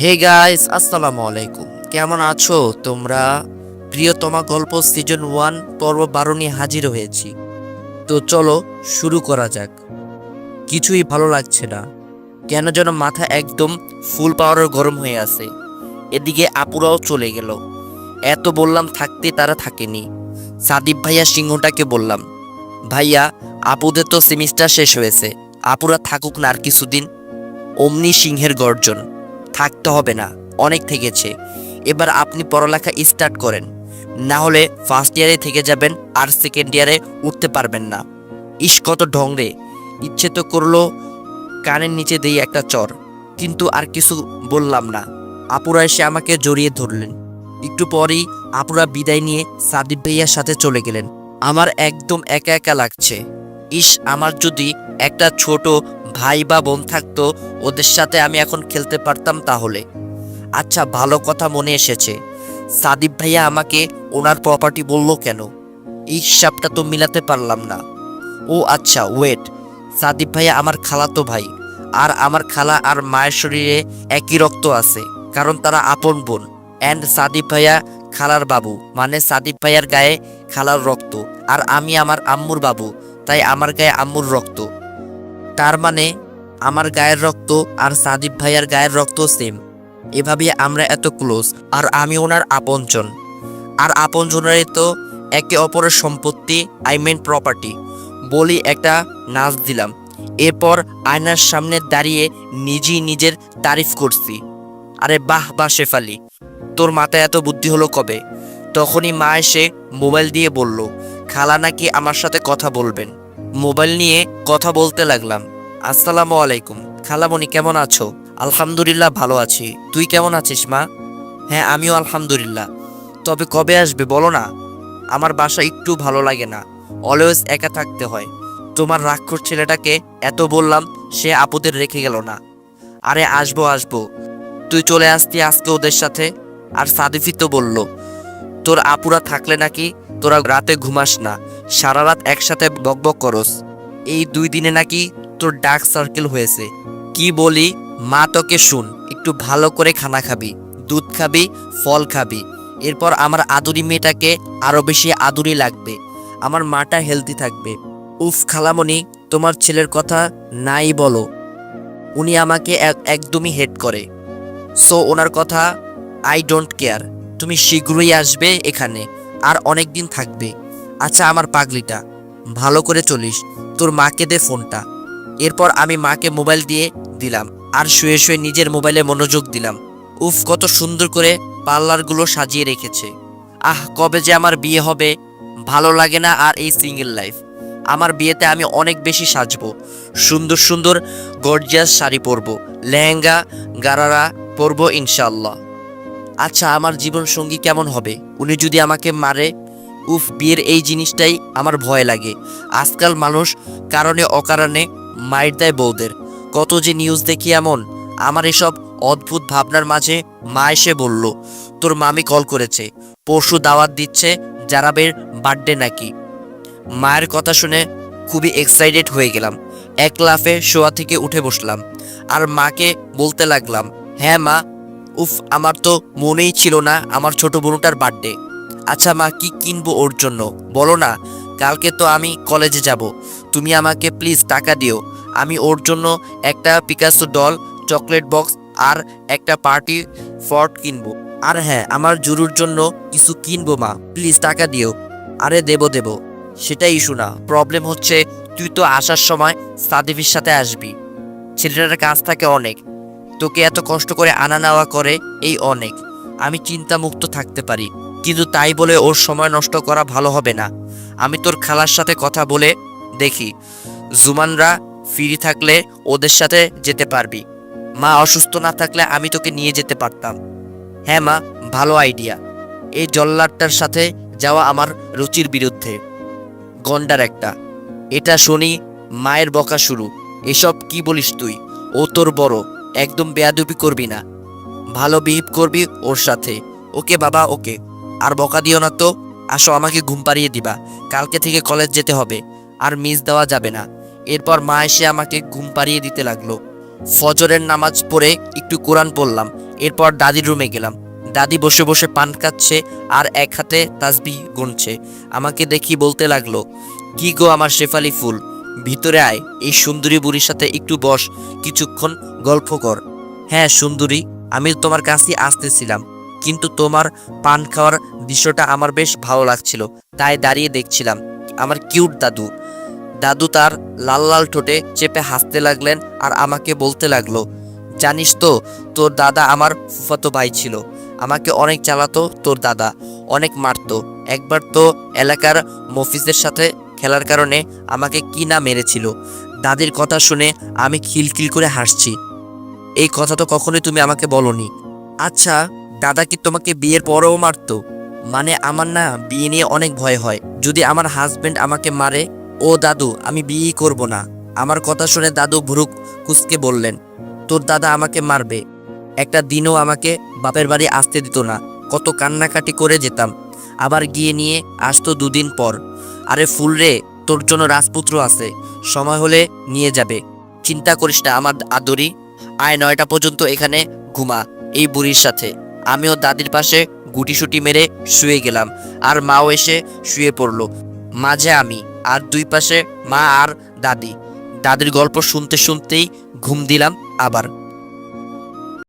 Hey guys আসসালামু আলাইকুম। কেমন আছো তোমরা? প্রিয়তমা গল্প সিজন ওয়ান পর্ব বারো নিয়ে হাজির হয়েছি। তো চলো, শুরু করা যাক। কিছুই ভালো লাগছে না। কেন যেন মাথা একদম ফুল পাওয়ারের গরম হয়ে আছে। এদিকে আপুরাও চলে গেল। এত বললাম থাকতে তারা থাকেনি। সাদিব ভাইয়া সিংহটাকে বললাম, ভাইয়া, আপুদের তো সেমিস্টার শেষ হয়েছে। আপুরা থাকুক না আর কিছুদিন। অমনি সিংহের গর্জন। থাকতে হবে না, অনেক থেকেছে। এবার আপনি পড়ালেখা স্টার্ট করেন। না হলে ফার্স্ট ইয়ারে থেকে যাবেন আর সেকেন্ড ইয়ারে উঠতে পারবেন না। ইস, কত ঢংরে ইচ্ছে তো করল কানের নিচে দিয়ে একটা চর, কিন্তু আর কিছু বললাম না। আপুরা এসে আমাকে জড়িয়ে ধরলেন। একটু পরেই আপুরা বিদায় নিয়ে সাদিব ভাইয়ার সাথে চলে গেলেন। আমার একদম একা একা লাগছে। ইস, আমার যদি একটা ছোট ভাই বা বোন থাকতো, ওদের সাথে আমি এখন খেলতে পারতাম তাহলে। আচ্ছা ভালো কথা মনে এসেছে। সাদিব ভাইয়া আমাকে ওনার প্রপার্টি বলল কেন? এই হিসাবটা তো মিলাতে পারলাম না। ও আচ্ছা ওয়েট সাদিব ভাইয়া আমার খালাতো ভাই। আর আমার খালা আর মায়ের শরীরে একই রক্ত আছে, কারণ তারা আপন বোন। অ্যান্ড সাদিব ভাইয়া খালার বাবু মানে সাদিব ভাইয়ার গায়ে খালার রক্ত। আর আমি আমার আম্মুর বাবু, তাই আমার গায়ে আম্মুর রক্ত। তার মানে আমার গায়ের রক্ত আর সাদিব ভাইয়ার গায়ের রক্ত সেম এভাবে আমরা এত ক্লোজ আর আমি ওনার আপনজন। আর আপনজনেরই তো একে অপরের সম্পত্তি আই মিন প্রপার্টি বলি একটা নাচ দিলাম। এরপর আয়নার সামনে দাঁড়িয়ে নিজেই নিজের তারিফ করছি। আরে বাহ বাহ, শেফালি, তোর মাথায় এত বুদ্ধি হলো কবে? তখনই মা এসে মোবাইল দিয়ে বলল, খালা নাকি আমার সাথে কথা বলবেন? মোবাইল নিয়ে কথা বলতে লাগলাম। আসসালামু আলাইকুম। খালামণি, কেমন আছো? আলহামদুলিল্লাহ ভালো আছি। তুই কেমন আছিস, মা? হ্যাঁ আমিও আলহামদুলিল্লাহ। তবে কবে আসবে বলো না? আমার বাসা একটু ভালো লাগে না। অলওয়েজ একা থাকতে হয়। তোমার রাক্ষস ছেলেটাকে, এত বললাম, সে আপুদের রেখে গেল না। আরে, আসব আসব। তুই চলে আসতি আজকে ওদের সাথে। আর সাদিফি তো বলল, তোর আপুরা থাকলে নাকি তোরা রাতে ঘুমাস না। সারা রাত একসাথে বকবক করস। এই দুই দিনে নাকি তোর ডার্ক সার্কেল হয়েছে। কি বলি, মা তোকে শুন, একটু ভালো করে খানা খাবি, দুধ খাবি, ফল খাবি। এরপর আমার আদুরি মেয়েটাকে আরও বেশি আদুরি লাগবে। আমার মাটা হেলদি থাকবে। উফ, খালামণি, তোমার ছেলের কথা নাই বলো। উনি আমাকে এক- একদমই হেড করে। সো ওনার কথা আই ডোন্ট কেয়ার তুমি শীঘ্রই আসবে এখানে, আর অনেক দিন থাকবে। আচ্ছা আমার পাগলিটা, ভালো করে চলিস, তোর মাকে দে ফোনটা। এরপর আমি মাকে মোবাইল দিয়ে দিলাম, আর শুয়ে শুয়ে নিজের মোবাইলে মনোযোগ দিলাম। উফ, কত সুন্দর করে পার্লারগুলো সাজিয়ে রেখেছে। আহ, কবে যে আমার বিয়ে হবে, ভালো লাগে না আর এই সিঙ্গেল লাইফ। আমার বিয়েতে আমি অনেক বেশি সাজবো। সুন্দর সুন্দর গর্জিয়াস শাড়ি পরবো, লেহেঙ্গা, গারারা পরবো ইনশাল্লাহ আচ্ছা আমার জীবন সঙ্গী কেমন হবে? উনি যদি আমাকে মারে উফ, বিয়ের এই জিনিসটাই আমার ভয় লাগে। আজকাল মানুষ কারণে অকারণে মায়ের দেয় বউদের। কত যে নিউজ দেখি এমন, আমার এসব অদ্ভুত ভাবনার মাঝে মা এসে বলল, তোর মামি কল করেছে, পরশু দাওয়াত দিচ্ছে জারাবের বার্থডে নাকি? মায়ের কথা শুনে খুবই এক্সাইটেড হয়ে গেলাম। এক লাফে শোয়া থেকে উঠে বসলাম। আর মাকে বলতে লাগলাম হ্যাঁ মা, উফ, আমার তো মনেই ছিল না আমার ছোট বোনটার বার্থডে আচ্ছা মা, কি কিনবো ওর জন্য? বলো না, কালকে তো আমি কলেজে যাব। তুমি আমাকে প্লিজ টাকা দিও। আমি ওর জন্য একটা পিকাসো ডল চকলেট বক্স আর একটা পার্টি ফর্ট কিনবো। আর হ্যাঁ আমার জুরুর জন্য কিছু কিনবো মা, প্লিজ টাকা দিও। আরে দেব দেব। সেটাই ইস্যু না প্রবলেম হচ্ছে তুই তো আসার সময় সাদিফির সাথে আসবি। ছেলেটার কাজ থাকে অনেক। তোকে এত কষ্ট করে আনা নেওয়া করে এই অনেক। আমি চিন্তামুক্ত থাকতে পারি। কিন্তু তাই বলে ওর সময় নষ্ট করা ভালো হবে না। আমি তোর খালার সাথে কথা বলে দেখি। জুমানরা ফ্রি থাকলে ওদের সাথে যেতে পারবি। মা অসুস্থ না থাকলে আমি তোকে নিয়ে যেতে পারতাম। হ্যাঁ মা, ভালো আইডিয়া। এই জল্লাদটার সাথে যাওয়া আমার রুচির বিরুদ্ধে। গন্ডার একটা। এটা শুনি মায়ের বকা শুরু। এসব কি বলিস তুই? ও তোর বড়। একদম বেয়াদবি করবি না। ভালো বিহেভ করবি ওর সাথে। ওকে বাবা, ওকে। আর বকা দিও না তো। আসো, আমাকে ঘুম পাড়িয়ে দিবা। কালকে থেকে কলেজ যেতে হবে। আর মিস দেওয়া যাবে না। এরপর মা এসে আমাকে ঘুম পাড়িয়ে দিতে লাগল। ফজরের নামাজ পড়ে একটু কোরআন পড়লাম। এরপর দাদির রুমে গেলাম। দাদি বসে বসে পান খাচ্ছে আর এক হাতে তাসবি গুনছে। আমাকে দেখি বলতে লাগল, কি গো আমার শেফালি ফুল? ভিতরে আয়। এই সুন্দরী বুড়ির সাথে একটু বস। কিছুক্ষণ গল্প কর। হ্যাঁ সুন্দরী। আমি তোমার কাছে আসতেছিলাম। কিন্তু তোমার পান খাওয়ার দৃশ্যটা আমার বেশ ভালো লাগছিল, তাই দাঁড়িয়ে দেখছিলাম। আমার কিউট দাদু। দাদু তার লাল লাল ঠোঁটে চেপে হাসতে লাগলেন আর আমাকে বলতে লাগল, জানিস তো, তোর দাদা আমার ফুফাতো ভাই ছিল। আমাকে অনেক চালাতো তোর দাদা, অনেক মারতো। একবার তো এলাকার মফিজের সাথে খেলার কারণে আমাকে কি না মেরেছিল। দাদির কথা শুনে আমি খিলখিল করে হাসছি। এই কথা তো কখনোই তুমি আমাকে বলনি। আচ্ছা দাদা কি তোমাকে বিয়ের পরেও মারতো? মানে আমার না বিয়ে নিয়ে অনেক ভয় হয়। যদি আমার হাজবেন্ড আমাকে মারে, ও দাদু, আমি বিয়েই করব না। আমার কথা শুনে দাদু ভুরুক কুসকে বললেন, তোর দাদা আমাকে মারবে। একটা দিনও আমাকে বাপের বাড়ি আসতে দিত না। কত কান্নাকাটি করে যেতাম। আবার গিয়ে নিয়ে আসতো দুদিন পর। আরে ফুল রে, তোর জন্য রাজপুত্র আছে। সময় হলে নিয়ে যাবে। চিন্তা করিস না, আমার আদরি। আয় নয়টা পর্যন্ত এখানে ঘুমা, এই বুড়ির সাথে। আমিও দাদির পাশে গুটিসুটি মেরে শুয়ে গেলাম, আর মাও এসে শুয়ে পড়ল। মাঝে আমি, আর দুই পাশে মা আর দাদি। দাদির গল্প শুনতে শুনতেই ঘুম দিলাম আবার।